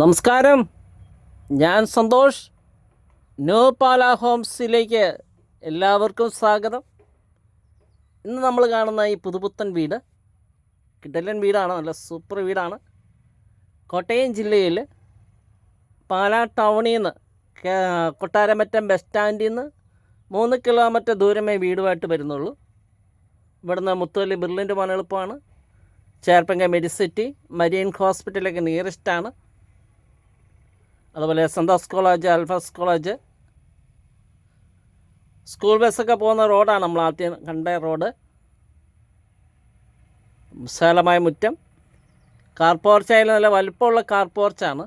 നമസ്കാരം. ഞാൻ സന്തോഷ്. ന്യൂ പാല ഹോംസിലേക്ക് എല്ലാവർക്കും സ്വാഗതം. ഇന്ന് നമ്മൾ കാണുന്ന ഈ പുതുപുത്തൻ വീട് കിടലൻ വീടാണ്. നല്ല സൂപ്പർ വീടാണ്. കോട്ടയം ജില്ലയിൽ പാല ടൗണിൽ നിന്ന് കൊട്ടാരമറ്റം ബസ് സ്റ്റാൻഡിൽ നിന്ന് മൂന്ന് കിലോമീറ്റർ ദൂരമേ വീടുമായിട്ട് വരുന്നുള്ളൂ. ഇവിടുന്ന് മുത്തുവല്ലി ബിർലിന്റെ മണെളുപ്പമാണ് ചേർപ്പങ്ക മെഡിസിറ്റി മരീൻ ഹോസ്പിറ്റലൊക്കെ നിയറസ്റ്റ് അതുപോലെ സെൻതാസ് കോളേജ് അൽഫാസ് കോളേജ് സ്കൂൾ ബസ്സൊക്കെ പോകുന്ന റോഡാണ് നമ്മൾ ആദ്യം കണ്ട റോഡ് വിശാലമായ മുറ്റം. കാർ പോർച്ചായാലും നല്ല വലുപ്പമുള്ള കാർ പോർച്ചാണ്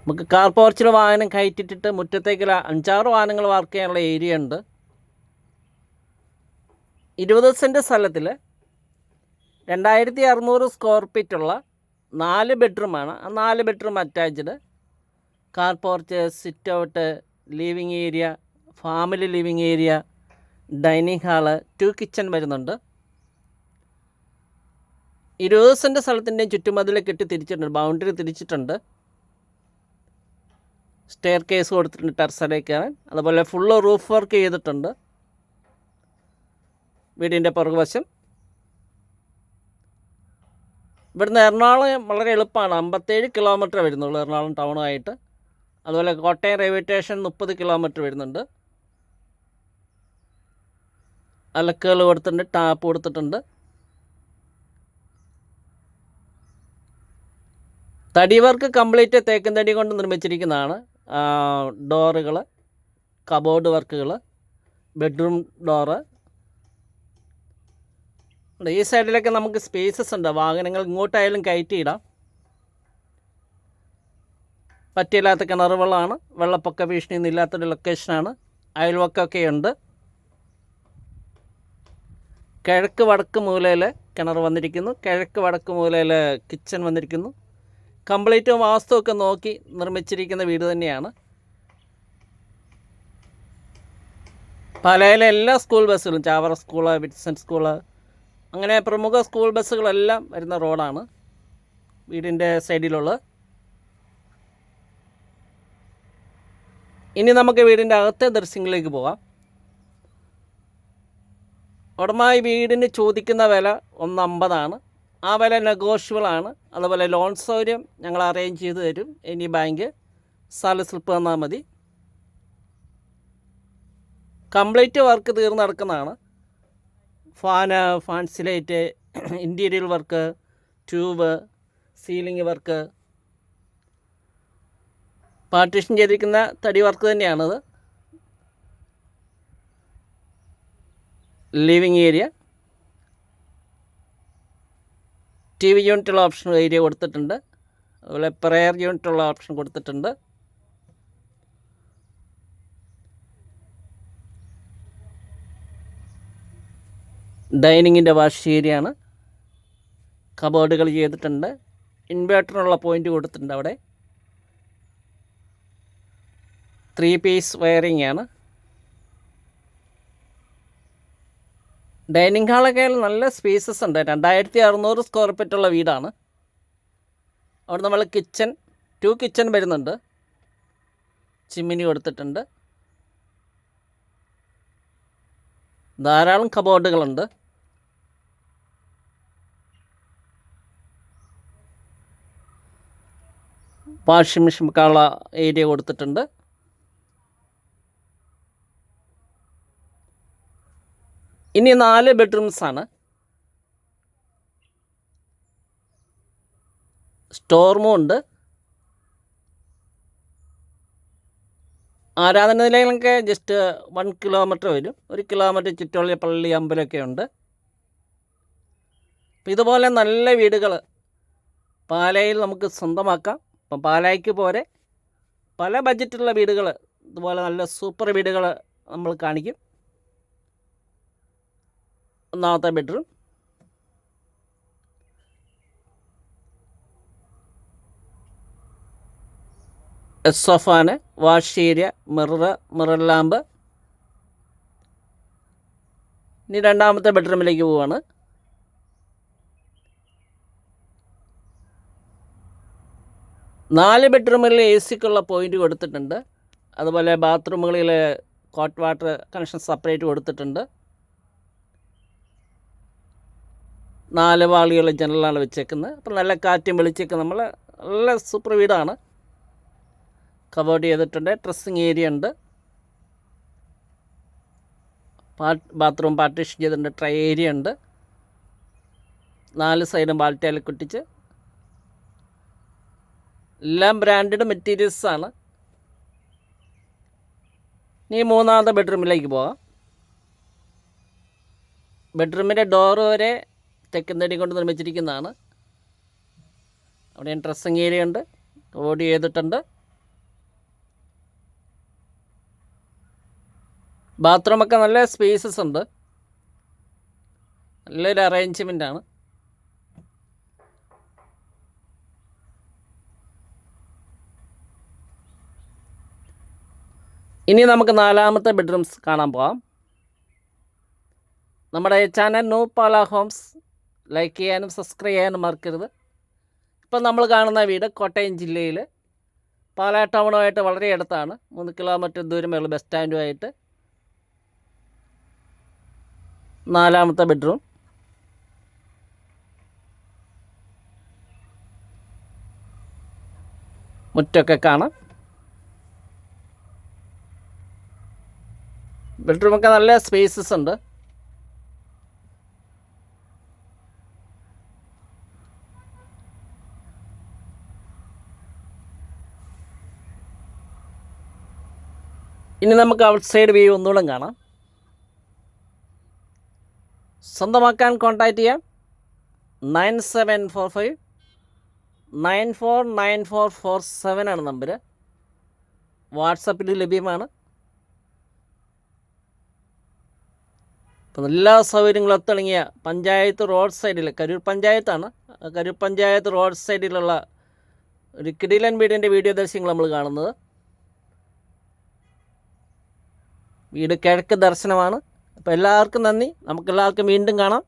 നമുക്ക് കാർ പോർച്ചിൽ വാഹനം കയറ്റിട്ടിട്ട് മുറ്റത്തേക്ക് അഞ്ചാറ് വാഹനങ്ങൾ പാർക്ക് ചെയ്യാനുള്ള ഏരിയ ഉണ്ട്. ഇരുപത് സെന്റ് സ്ഥലത്തിൽ രണ്ടായിരത്തി അറുന്നൂറ് സ്ക്വയർ ഫീറ്റുള്ള നാല് ബെഡ്റൂമാണ് ആ നാല് bedroom attached car porch sit out living area family living area dining hall to kitchen വരുന്നുണ്ട്. ഇരുപത് സെന്റ് സ്ഥലത്തിന്റെയും ചുറ്റുമതിൽ കെട്ടി തിരിച്ചിട്ടുണ്ട്. ബൗണ്ടറി തിരിച്ചിട്ടുണ്ട്. സ്റ്റെയർ കേസ് കൊടുത്തിട്ടുണ്ട് ടെറസിലേക്ക് കയറാൻ അതുപോലെ ഫുള്ള് റൂഫ് വർക്ക് ചെയ്തിട്ടുണ്ട്. വീടിന്റെ പുറകുവശം. ഇവിടുന്ന് എറണാകുളം വളരെ എളുപ്പമാണ്. അമ്പത്തേഴ് കിലോമീറ്റർ വരുന്നുള്ളൂ എറണാകുളം ടൗണുമായിട്ട് അതുപോലെ കോട്ടയം റെയിൽവേ സ്റ്റേഷൻ മുപ്പത് കിലോമീറ്റർ വരുന്നുണ്ട്. അലക്കുകൾ കൊടുത്തിട്ടുണ്ട് ടാപ്പ് കൊടുത്തിട്ടുണ്ട്. തടി വർക്ക് കംപ്ലീറ്റ് തേക്കും തടി കൊണ്ട് നിർമ്മിച്ചിരിക്കുന്നതാണ്. ഡോറുകൾ കബോർഡ് വർക്കുകൾ ബെഡ്റൂം ഡോറ്. ഈ സൈഡിലൊക്കെ നമുക്ക് സ്പേസസ് ഉണ്ട്. വാഹനങ്ങൾ ഇങ്ങോട്ടായാലും കയറ്റിയിടാം. പറ്റിയില്ലാത്ത കിണർ വെള്ളമാണ് വെള്ളപ്പൊക്ക ഭീഷണിയൊന്നും ഇല്ലാത്തൊരു ലൊക്കേഷനാണ് അയൽവക്കമൊക്കെ ഉണ്ട്. കിഴക്ക് വടക്ക് മൂലയിൽ കിണർ വന്നിരിക്കുന്നു. കിഴക്ക് വടക്ക് മൂലയിൽ കിച്ചൺ വന്നിരിക്കുന്നു. കംപ്ലീറ്റ് വാസ്തുവൊക്കെ നോക്കി നിർമ്മിച്ചിരിക്കുന്ന വീട് തന്നെയാണ്. പലയിലെ എല്ലാ സ്കൂൾ ബസ്സുകളും ചാവറ സ്കൂൾ വിറ്റ്സൺ സ്കൂൾ അങ്ങനെ പ്രമുഖ സ്കൂൾ ബസ്സുകളെല്ലാം വരുന്ന റോഡാണ് വീടിന്റെ സൈഡിലുള്ള. ഇനി നമുക്ക് വീടിന്റെ അകത്തെ ദൃശ്യങ്ങളിലേക്ക് പോകാം ഉടമായി വീടിന് ചോദിക്കുന്ന വില ഒന്ന് അമ്പതാണ് ആ വില നെഗോഷ്യബിൾ ആണ്. അതുപോലെ ലോൺ സൗകര്യം ഞങ്ങൾ അറേഞ്ച് ചെയ്ത് തരും. ഇനി ബാങ്ക് സ്ഥല സ്ലിപ്പ് തന്നാൽ മതി. കംപ്ലീറ്റ് വർക്ക് തീർന്ന് ഫാന് ഫാൻസിലേറ്റ് interior work tube ceiling work. Partition ചെയ്തിരിക്കുന്ന തടി വർക്ക് തന്നെയാണത് ലിവിങ് ഏരിയ. ടി വി യൂണിറ്റുള്ള ഓപ്ഷൻ ഏരിയ കൊടുത്തിട്ടുണ്ട്. അതുപോലെ പ്രെയർ യൂണിറ്റുള്ള ഓപ്ഷൻ കൊടുത്തിട്ടുണ്ട്. ഡൈനിങ്ങിന്റെ വാഷ് ഏരിയയാണ്. കബോർഡുകൾ ചെയ്തിട്ടുണ്ട്. ഇൻവേർട്ടറിനുള്ള പോയിന്റ് കൊടുത്തിട്ടുണ്ട് അവിടെ. ത്രീ പീസ് വയറിംഗ് ആണ്. ഡൈനിങ് ഹാളൊക്കെ നല്ല സ്പേസസ് ഉണ്ട്. രണ്ടായിരത്തി അറുന്നൂറ് സ്ക്വയർ ഫീറ്റുള്ള വീടാണ്. അവിടെ നമ്മൾ കിച്ചൺ ടു കിച്ചൺ വരുന്നുണ്ട്. ചിമ്മിനി കൊടുത്തിട്ടുണ്ട്. ധാരാളം കബോർഡുകളുണ്ട് വാഷിംഗ് മെഷീൻ വെക്കാനുള്ള ഏരിയ കൊടുത്തിട്ടുണ്ട്. ഇനി നാല് ബെഡ്റൂംസാണ് ആണ്. സ്റ്റോർ റൂമും ഉണ്ട്. ആരാധന നിലയങ്ങളൊക്കെ ജസ്റ്റ് വൺ കിലോമീറ്റർ വരും. ഒരു കിലോമീറ്റർ ചുറ്റുള്ള പള്ളി അമ്പലമൊക്കെ ഉണ്ട്. ഇതുപോലെ നല്ല വീടുകൾ പാലയിൽ നമുക്ക് സ്വന്തമാക്കാം. അപ്പം പാലായ്ക്ക് പോരെ. പല ബഡ്ജറ്റുള്ള വീടുകൾ ഇതുപോലെ നല്ല സൂപ്പർ വീടുകൾ നമ്മൾ കാണിക്കും. ഒന്നാമത്തെ bedroom. സൊഫാന് wash area mirror mirror lamp. ഇനി രണ്ടാമത്തെ ബെഡ്റൂമിലേക്ക് പോവാണ്. നാല് ബെഡ്റൂമിൽ എ സിക്കുള്ള പോയിന്റ് കൊടുത്തിട്ടുണ്ട്. അതുപോലെ ബാത്റൂമുകളിൽ കോട്ട് വാട്ടർ കണക്ഷൻ സെപ്പറേറ്റ് കൊടുത്തിട്ടുണ്ട്. നാല് വാളിയുള്ള ജനലാണ് വെച്ചേക്കുന്നത്. അപ്പം നല്ല കാറ്റും വെളിച്ചൊക്കെ നമ്മൾ നല്ല സൂപ്പർ വീടാണ്. കവേർഡ് ചെയ്തിട്ടുണ്ട്. ഡ്രസ്സിങ് ഏരിയ ഉണ്ട്. ബാത്റൂം പാർട്ടീഷൻ ചെയ്തിട്ടുണ്ട്. ട്രൈ ഏരിയ ഉണ്ട്. നാല് സൈഡും ബാൽറ്റയിൽ കുട്ടിച്ച്. എല്ലാം ബ്രാൻഡഡ് മെറ്റീരിയൽസ് ആണ്. ഇനി മൂന്നാമത്തെ ബെഡ്റൂമിലേക്ക് പോകാം ബെഡ്റൂമിന്റെ ഡോറ് വരെ തെക്കുന്നടി കൊണ്ട് നിർമ്മിച്ചിരിക്കുന്നതാണ്. അവിടെ ഡ്രസ്സിങ് ഏരിയ ഉണ്ട്. ഓടി ചെയ്തിട്ടുണ്ട്. ബാത്റൂമൊക്കെ നല്ല സ്പേസസ് ഉണ്ട്. നല്ലൊരു അറേഞ്ച്മെന്റ് ആണ്. ഇനി നമുക്ക് നാലാമത്തെ ബെഡ്റൂംസ് കാണാൻ പോകാം നമ്മുടെ ചാനൽ നോ പാല ഹോംസ് ലൈക്ക് ചെയ്യാനും സബ്സ്ക്രൈബ് ചെയ്യാനും മറക്കരുത്. ഇപ്പം നമ്മൾ കാണുന്ന വീട് കോട്ടയം ജില്ലയിൽ പാലാ ടൗണുമായിട്ട് വളരെ അടുത്താണ്. മൂന്ന് കിലോമീറ്റർ ദൂരമുള്ള ബസ് സ്റ്റാൻഡുമായിട്ട് നാലാമത്തെ ബെഡ്റൂം മുറ്റൊക്കെ കാണാം. ബെഡ്റൂമൊക്കെ നല്ല സ്പേസസ് ഉണ്ട്. ഇനി നമുക്ക് ഔട്ട് സൈഡ് വ്യൂ ഒന്നുകൂടെ കാണാം. സ്വന്തമാക്കാൻ കോൺടാക്റ്റ് ചെയ്യാം. Nine seven four five. Nine four nine four four seven ആണ് നമ്പർ വാട്സപ്പിൽ ലഭ്യമാണ്. അപ്പം എല്ലാ സൗകര്യങ്ങളും ഒത്തിണങ്ങിയ പഞ്ചായത്ത് റോഡ് സൈഡിൽ കരൂർ പഞ്ചായത്താണ്. കരൂർ പഞ്ചായത്ത് റോഡ് സൈഡിലുള്ള ഒരു കിടിലൻ വീടിന്റെ വീഡിയോ ദൃശ്യങ്ങൾ നമ്മൾ കാണുന്നത്. വീട് കിഴക്ക് ദർശനമാണ്. അപ്പോൾ എല്ലാവർക്കും നന്ദി. നമുക്കെല്ലാവർക്കും വീണ്ടും കാണാം.